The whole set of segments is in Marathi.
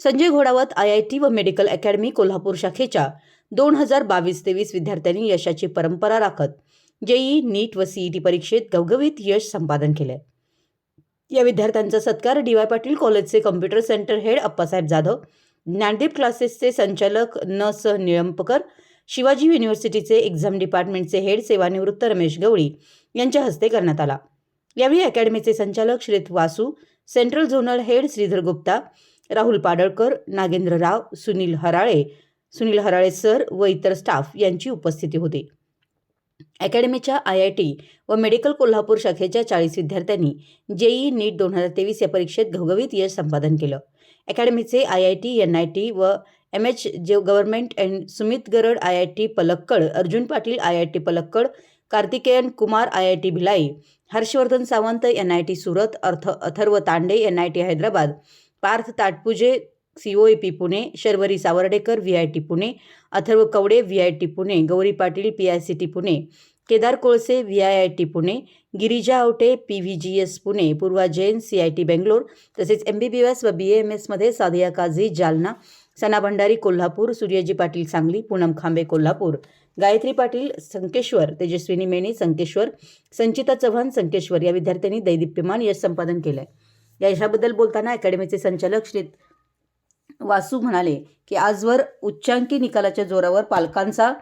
Sanjay Ghodawat I I T व मेडिकल अकॅडमी कोल्हापूर शाखेच्या दोन हजार बावीस तेवीस विद्यार्थ्यांनी यशाची परंपरा राखत जेई नीट व सीईटी परीक्षेत गवगवीत यश संपादन केलंय या विद्यार्थ्यांचा सत्कार डी वाय पाटील कॉलेजचे computer centre head Appasaheb Jadhav Dnyandeep क्लासेसचे संचालक न स निळंपकर शिवाजी युनिव्हर्सिटीचे एक्झाम डिपार्टमेंटचे हेड सेवानिवृत्त रमेश गवळी यांच्या हस्ते करण्यात आला. यावेळी अकॅडमीचे संचालक Shrit Vasu central zonal head Shridhar Gupta Rahul Padalkar Nagendra Rao Sunil Harale Sunil Harale sir व इतर स्टाफ यांची उपस्थिती होती. अकॅडमीच्या आय आय टी व मेडिकल कोल्हापूर शाखेच्या चाळीस विद्यार्थ्यांनी जेई नीट दोन हजार तेवीस या परीक्षेत घवघवीत यश संपादन केलं. अकॅडमीचे I I T N I T व M H J government and Sumit Garad I I T Palakkad Arjun Patil I I T Palakkad Karthikeyan Kumar I I T Bhilai Harshvardhan Sawant N I T Surat अर्थ Atharva Tande N I T Hyderabad Parth Tatpuje C O E P Pune Sharvari Sawardekar V I T Pune Atharva Kawade V I T Pune Gauri Patil P I C T Pune Kedar Kolse V I I T Pune Girija Awate P V G S Pune Purva Jain C I T Bangalore तसेच एम बी बी एस व बी एम एसमध्ये साधिया काझी जालना सना भंडारी कोल्हापूर सूर्यजी पाटील सांगली पूनम खांबे कोल्हापूर गायत्री पाटील संकेश्वर तेजस्विनी मेणे संकेश्वर संचिता चव्हाण संकेश्वर या विद्यार्थ्यांनी दैदिप्यमान यश संपादन केलं आहे या यशाबद्दल बोलताना अकॅडमीचे संचालक श्री वासू म्हणाले की आजवर उच्चांकी निकालाच्या जोरावर पालकांचा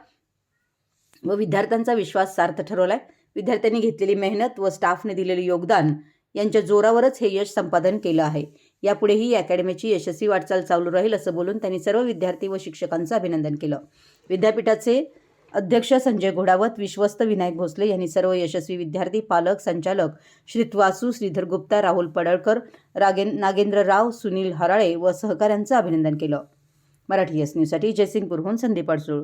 व विद्यार्थ्यांचा विश्वास सार्थ ठरवलाय. विद्यार्थ्यांनी घेतलेली मेहनत व स्टाफने दिलेले योगदान यांच्या जोरावरच हे यश संपादन केलं आहे. यापुढेही या अकॅडमीची यशस्वी वाटचाल चालू राहील असं बोलून त्यांनी सर्व विद्यार्थी व शिक्षकांचं अभिनंदन केलं. विद्यापीठाचे अध्यक्ष संजय घोडावत विश्वस्त विनायक भोसले यांनी सर्व यशस्वी विद्यार्थी पालक संचालक श्रीत्वासू श्रीधर गुप्ता राहुल पडळकर रागेन नागेंद्र राव सुनील हराळे व सहकाऱ्यांचं अभिनंदन केलं. मराठी एस न्यूजसाठी जयसिंगपूरहून संदीप अडसूळ.